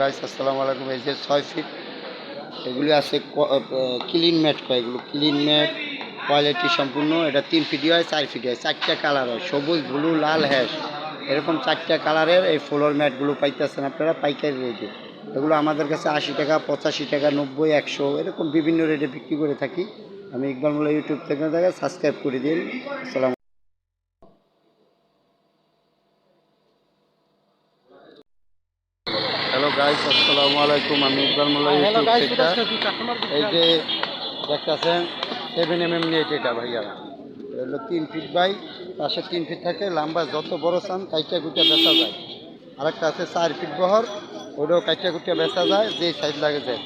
Guys এই যে ছয় ফিট এগুলি আছে ক্লিন ম্যাট কয় এগুলো? ক্লিন ম্যাট কোয়ালিটি সম্পূর্ণ। এটা তিন ফিটি হয়, চার ফিটি হয়। চারটা কালার হয়, সবুজ ব্লু লাল হ্যাশ এরকম চারটা কালারের এই ফ্লোর ম্যাটগুলো পাইতেছেন আপনারা পাইকারি রেটে এগুলো আমাদের কাছে আশি টাকা, পঁচাশি টাকা, নব্বই, একশো, এরকম বিভিন্ন রেটে বিক্রি করে থাকি। আমি ইকবাল মোল্লা ইউটিউব থেকে সাবস্ক্রাইব করে দিন আসসালাম হ্যালো গাইস আসসালামু আলাইকুম। আমি ইকবাল মোল্লা ইউটিউব থেকে। এই যে দেখতেছেন সেভেন এম এম নেট এটা ভাইয়া এটা হলো তিন ফিট বাই পাশে তিন ফিট থাকে লম্বা যত বড় চান কাইটা কুইটা বেচা যায়। আরেকটা আছে চার ফিট বহর ওটাও কাইটা কুইটা বেচা যায় যে সাইড লাগে যায়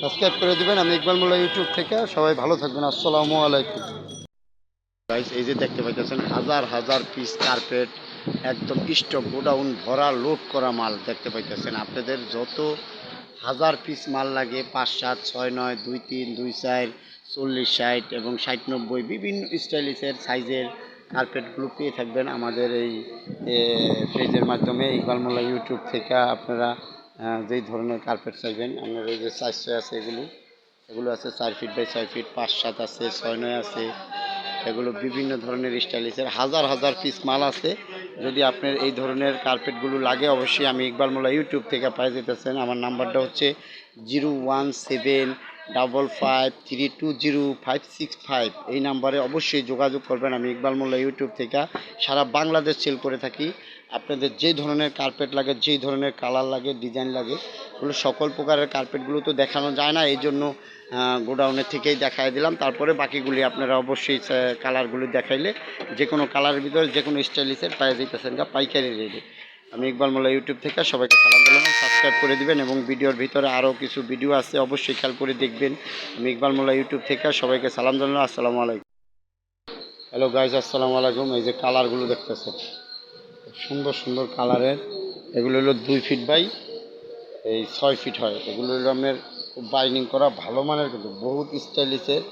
সাবস্ক্রাইব করে দিবেন আমি ইকবাল মোল্লা ইউটিউব থেকে। সবাই ভালো থাকবেন আসসালামু আলাইকুম। এই যে দেখতে পাইতেছেন, হাজার হাজার পিস কার্পেট একদম স্টক গোডাউন ভরা লোড করা মাল দেখতে পাইতেছেন। আপনাদের যত হাজার পিস মাল লাগে, পাঁচ, সাত, ছয়, নয়, দুই, তিন, দুই, চার, চল্লিশ, ষাট এবং ষাট, নব্বই বিভিন্ন স্টাইলিশের সাইজের কার্পেটগুলো পেয়ে থাকবেন আমাদের এই পেজের মাধ্যমে। ইকবাল মোল্লা ইউটিউব থেকে আপনারা যেই ধরনের কার্পেট চাইবেন, আপনার এই যে চারশো আছে এগুলো এগুলো আছে চার ফিট বাই ছয় ফিট পাঁচ, সাত আছে, ছয়, নয় আছে এগুলো বিভিন্ন ধরনের স্টাইলিশের হাজার হাজার পিস মাল আছে। যদি আপনার এই ধরনের কার্পেটগুলো লাগে, অবশ্যই আমি ইকবাল মোল্লা ইউটিউব থেকে পাই যেতেছেন। আমার নাম্বারটা হচ্ছে zero one seven double five three two zero five six five. এই নাম্বারে অবশ্যই যোগাযোগ করবেন। আমি ইকবাল মোল্লা ইউটিউব থেকে সারা বাংলাদেশ সেল করে থাকি। আপনাদের যে ধরনের কার্পেট লাগে, যেই ধরনের কালার লাগে ডিজাইন লাগে ওগুলো সকল প্রকারের কার্পেটগুলো তো দেখানো যায় না। এই জন্য গোডাউনের থেকেই দেখাই দিলাম। তারপরে বাকিগুলি আপনারা অবশ্যই কালারগুলি দেখাইলে যে কোনো কালারের ভিতরে, যে কোনো স্টাইলিশের পায়ে যেতেছেন গা, পাইকারি রেডি আমি ইকবাল মোল্লা ইউটিউব থেকে সবাইকে সালাম দিলাম সাবস্ক্রাইব করে দিবেন এবং ভিডিওর ভিতরে আরও কিছু ভিডিও আছে, অবশ্যই খেয়াল করে দেখবেন। আমি ইকবাল মোল্লা ইউটিউব থেকে সবাইকে সালাম জানালাম আসসালামু আলাইকুম। হ্যালো গাইজ আসসালামু আলাইকুম। এই যে কালারগুলো দেখতেছেন, খুব সুন্দর সুন্দর কালারের, এগুলো হলো দুই ফিট বাই এই ছয় ফিট হয়। এগুলো হলো বাইন্ডিং করা, ভালো মানের কিন্তু, বহুত স্টাইলিশের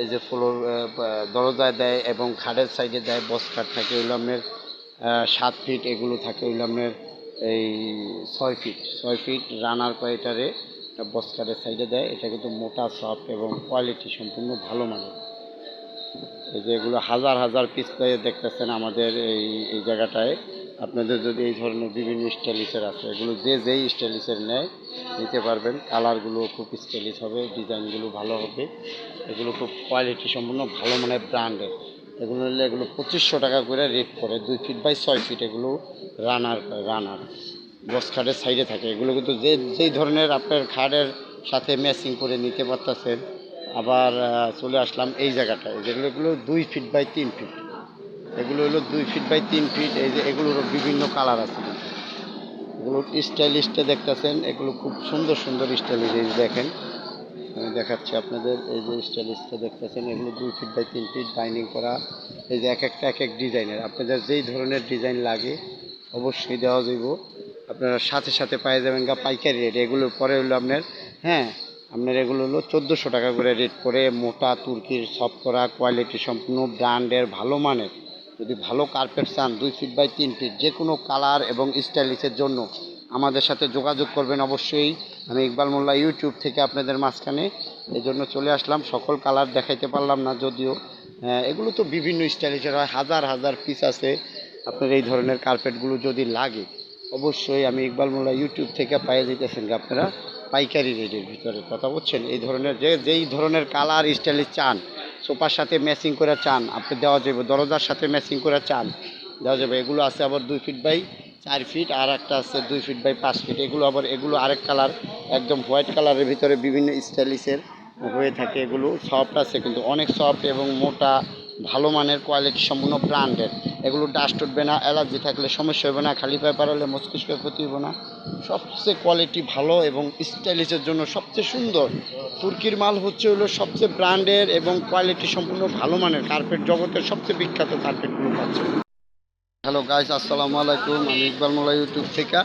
এই যে ফ্লোর দরজায় দেয় এবং খাটের সাইডে দেয় বস খাট থাকে ওইগুলো আপনার সাত ফিট এগুলো থাকে ওইগুলো আপনার এই ছয় ফিট। ছয় ফিট রানার কয়েটারে বস খাটের সাইডে দেয়। এটা কিন্তু মোটা সফট এবং কোয়ালিটি সম্পূর্ণ ভালো মানের। এই যে এগুলো হাজার হাজার পিস দেখতেছেন আমাদের এই এই জায়গাটায়। আপনাদের যদি এই ধরনের বিভিন্ন স্টাইলিশের আছে, এগুলো যে যেই স্টাইলিশের নেয়, নিতে পারবেন। কালারগুলো খুব স্টাইলিশ হবে, ডিজাইনগুলো ভালো হবে। এগুলো খুব কোয়ালিটি সম্পূর্ণ ভালো মানে ব্র্যান্ডের। এগুলো নিলে এগুলো পঁচিশশো টাকা করে রেট করে দুই ফিট বাই ছয় ফিট এগুলো রানার রানার। বস খাটের সাইডে থাকে। এগুলো কিন্তু যে, যেই ধরনের আপনার খাটের সাথে ম্যাচিং করে নিতে পারতেছেন। আবার চলে আসলাম এই জায়গাটায়। যেগুলো দুই ফিট বাই তিন ফিট। এগুলো হলো দুই ফিট বাই তিন ফিট এই যে এগুলোরও বিভিন্ন কালার আছে। এগুলো স্টাইলিশটা দেখতেছেন, এগুলো খুব সুন্দর সুন্দর স্টাইলিশ এই দেখেন। আমি দেখাচ্ছি আপনাদের, এই যে স্টাইলিশটা দেখতেছেন, এগুলো দুই ফিট বাই তিন ফিট বাইন্ডিং করা, এই যে এক একটা, এক এক ডিজাইনের আপনাদের যেই ধরনের ডিজাইন লাগে, অবশ্যই দেওয়া যাইব। আপনারা সাথে সাথে পায়ে যাবেন গা, পাইকারি রেট এগুলো পরে হলো আপনার হ্যাঁ আপনার এগুলো হলো চোদ্দোশো টাকা করে রেট করে, মোটা, তুর্কির সফট করা কোয়ালিটি সম্পূর্ণ ব্র্যান্ডের ভালো মানের। যদি ভালো কার্পেট চান দুই ফিট বাই তিন ফিট যে কোনো কালার এবং স্টাইলিশের জন্য আমাদের সাথে যোগাযোগ করবেন অবশ্যই। আমি ইকবাল মোল্লা ইউটিউব থেকে আপনাদের মাঝখানে এই জন্য চলে আসলাম। সকল কালার দেখাইতে পারলাম না যদিও। আহ, এগুলো তো বিভিন্ন স্টাইলিশের হয় হাজার হাজার পিস আছে। আপনার এই ধরনের কার্পেটগুলো যদি লাগে অবশ্যই আমি ইকবাল মোল্লা ইউটিউব থেকে পাইয়ে দিতেছেন আপনারা। পাইকারি রেটের ভিতরে কথা বলছেন। এই ধরনের যে যেই ধরনের কালার স্টাইলিশ চান সোফার সাথে ম্যাচিং করে চান, আপনি দেওয়া যাবে, দরজার সাথে ম্যাচিং করে চান, দেওয়া যাবে। এগুলো আছে আবার দুই ফিট বাই চার ফিট আর একটা আছে দুই ফিট বাই পাঁচ ফিট এগুলো আবার, এগুলো আরেক কালার একদম হোয়াইট কালারের ভিতরে বিভিন্ন স্টাইলিশের হয়ে থাকে এগুলো। সফট আছে কিন্তু অনেক সফট এবং মোটা, ভালো মানের কোয়ালিটি সম্পূর্ণ ব্র্যান্ডের এগুলো ডাস্ট উঠবে না অ্যালার্জি থাকলে সমস্যা হবে না, খালি পায়ে পারলে মস্তিষ্কের ক্ষতি হবে না। সবচেয়ে কোয়ালিটি ভালো এবং স্টাইলিশের জন্য সবচেয়ে সুন্দর। তুর্কির মাল হচ্ছে হলো সবচেয়ে ব্র্যান্ডের এবং কোয়ালিটি সম্পূর্ণ ভালো মানের কার্পেট জগতের সবচেয়ে বিখ্যাত কার্পেটগুলো পাচ্ছে। হ্যালো গাইস আসসালামু আলাইকুম, আমি ইকবাল মোল্লা ইউটিউব থেকে।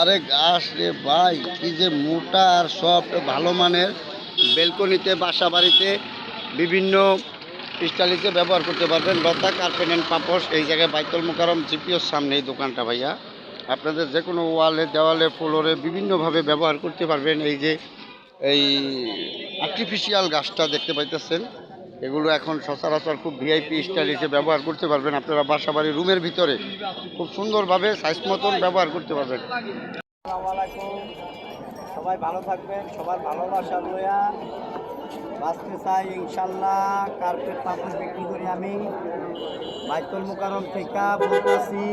আরে গাছ রে ভাই, কি যে মোটা আর সফট ভালো মানের। বেলকনিতে বাসা বাড়িতে বিভিন্ন স্টাইলিতে ব্যবহার করতে পারবেন। লতা, কার্পেট অ্যান্ড পাপস এই জায়গায় বাইতুল মোকারম জিপিওর সামনে এই দোকানটা ভাইয়া। আপনাদের যে কোনো ওয়ালে, দেওয়ালে, ফ্লোরে বিভিন্নভাবে ব্যবহার করতে পারবেন। এই যে, এই আর্টিফিশিয়াল গাছটা দেখতে পাইতেছেন, এগুলো এখন সচরাচর খুব ভিআইপি স্টাইল হিসেবে ব্যবহার করতে পারবেন। আপনারা বাসা বাড়ি রুমের ভিতরে খুব সুন্দরভাবে সাইজ মতন ব্যবহার করতে পারবেন। সবাই ভালো থাকবেন, সবার ভালোবাসা লইয়া। বাঁচতে চাই ইনশাল্লাহ কার্পেট পাপড় বিক্রি করি আমি। বাইতুল মুকারম থেকে বলতেছি,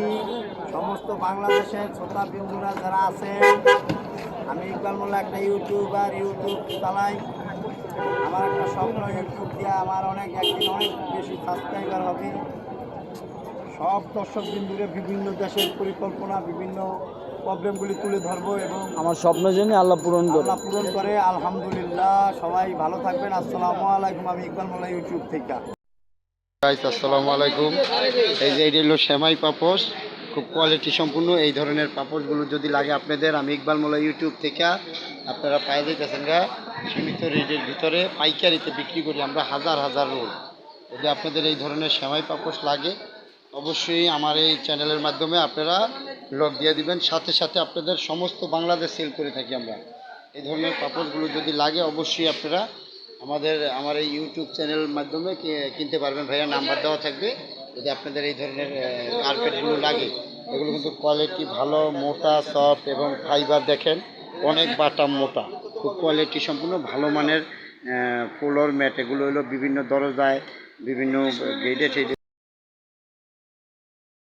সমস্ত বাংলাদেশের শ্রোতা বিন্দুরা যারা আছেন, আমি ইকবাল মোল্লা একটা ইউটিউবার, ইউটিউব চালাই। আমার একটা স্বপ্ন ইউটিউব দিয়ে আমার অনেক একদিন অনেক বেশি সাবস্ক্রাইবার হবে। সব দর্শক বিন্দুরে বিভিন্ন দেশের পরিকল্পনা, বিভিন্ন প্রবলেমগুলি তুলে ধরবো এবং আমার স্বপ্ন জেনে আল্লাহ পূরণ করে আল্লাহ পূরণ করে আলহামদুলিল্লাহ। সবাই ভালো থাকবেন। আসসালামু আলাইকুম। আমি ইকবাল মোল্লা ইউটিউব থেকে। আসসালামু আলাইকুম। এই যে এটা হলো সেমাই পাপোশ। খুব কোয়ালিটি সম্পূর্ণ। এই ধরনের পাপোশগুলো যদি লাগে আপনাদের আমি ইকবাল মোল্লা ইউটিউব থেকে। আপনারা পাই দিতেছেন গা সীমিত রেটের ভিতরে পাইকারিতে বিক্রি করি আমরা হাজার হাজার রোল। যদি আপনাদের এই ধরনের সেমাই পাপোশ লাগে অবশ্যই আমার এই চ্যানেলের মাধ্যমে আপনারা লগ দিয়ে দিবেন। সাথে সাথে আপনাদের সমস্ত বাংলাদেশ সেল করে থাকি আমরা। এই ধরনের পাপড়গুলো যদি লাগে, অবশ্যই আপনারা আমাদের, আমার এই ইউটিউব চ্যানেলের মাধ্যমে কিনতে পারবেন ভাইয়া। নাম্বার দেওয়া থাকবে। যদি আপনাদের এই ধরনের কার্পেটগুলো লাগে, এগুলো কিন্তু কোয়ালিটি ভালো, মোটা সফট এবং ফাইবার দেখেন, অনেক বাটা মোটা। খুব কোয়ালিটি সম্পূর্ণ, ভালো মানের ফ্লোর ম্যাট এগুলো হলো বিভিন্ন দরজায়, বিভিন্ন গেটে টেডে